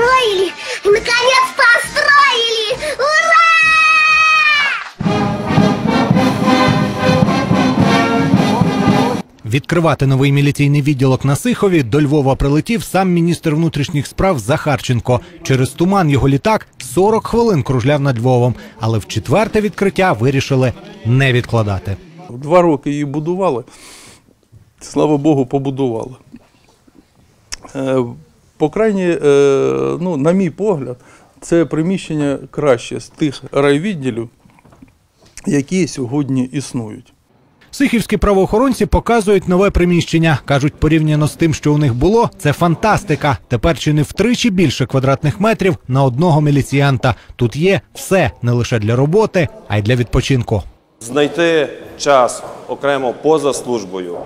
построили! Наконец-то построили! Ура! Відкривати новий міліційний відділок на Сихові до Львова прилетів сам міністр внутрішніх справ Захарченко. Через туман його літак 40 хвилин кружляв над Львовом, але в четверте відкриття вирішили не відкладати. Два роки її будували. Слава Богу, побудували. По крайній, е, ну, на мій погляд, це приміщення краще з тих райвідділів, які сьогодні існують. Сихівські правоохоронці показують нове приміщення. кажуть, порівняно з тим, що у них було, це фантастика. Тепер чи не втричі більше квадратних метрів на одного міліціянта. Тут є все не лише для роботи, а й для відпочинку. Знайти час окремо поза службою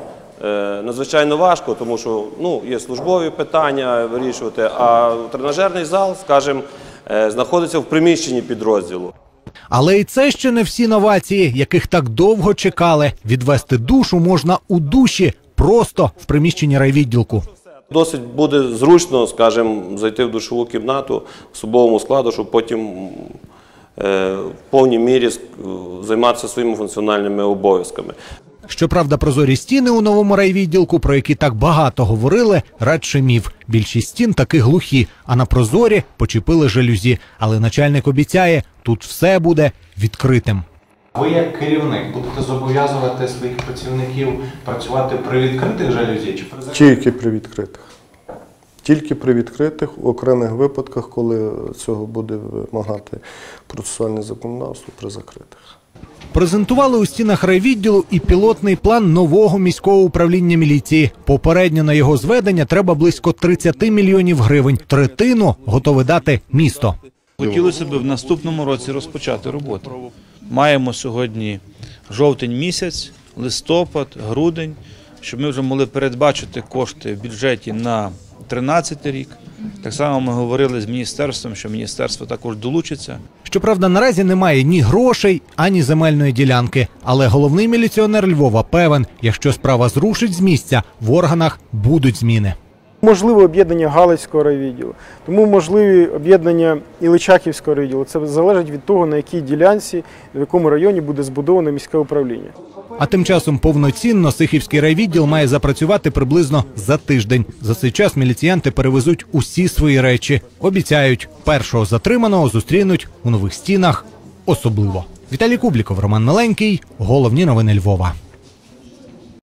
надзвичайно важко, тому що ну, є службові питання вирішувати, а тренажерний зал, скажімо, е, знаходиться в приміщенні підрозділу. Але і це ще не всі новації, яких так довго чекали. Відвести душу можна у душі, просто в приміщенні райвідділку. Досить буде зручно, скажімо, зайти в душову кімнату особовому складу, щоб потім е, в повній мірі займатися своїми функціональними обов'язками. Щоправда, прозорі стіни у новому райвідділку, про які так багато говорили, радше міф. Більшість стін таки глухі, а на прозорі почепили жалюзі. Але начальник обіцяє, тут все буде відкритим. Ви як керівник будете зобов'язувати своїх працівників працювати при відкритих жалюзі чи при? Тільки при відкритих. Тільки при відкритих, в окремих випадках, коли цього буде вимагати процесуальне законодавство при закритих. Презентували у стінах райвідділу і пілотний план нового міського управління міліції. Попередньо на його зведення треба близько 30 мільйонів гривень. Третину готове дати місто. Хотілося б в наступному році розпочати роботу. Маємо сьогодні жовтень місяць, листопад, грудень, щоб ми вже могли передбачити кошти в бюджеті на 2013 рік. Так само ми говорили з міністерством, що міністерство також долучиться. Щоправда, наразі немає ні грошей, ані земельної ділянки. Але головний міліціонер Львова певен, якщо справа зрушить з місця, в органах будуть зміни. Можливе об'єднання Галицького райвідділу, тому можливі об'єднання і Личаківського райвідділу. Це залежить від того, на якій ділянці, в якому районі буде збудоване міське управління. А тим часом повноцінно Сихівський райвідділ має запрацювати приблизно за тиждень. За цей час міліціянти перевезуть усі свої речі. Обіцяють, першого затриманого зустрінуть у нових стінах особливо. Віталій Кубліков, Роман Миленький. Головні новини Львова.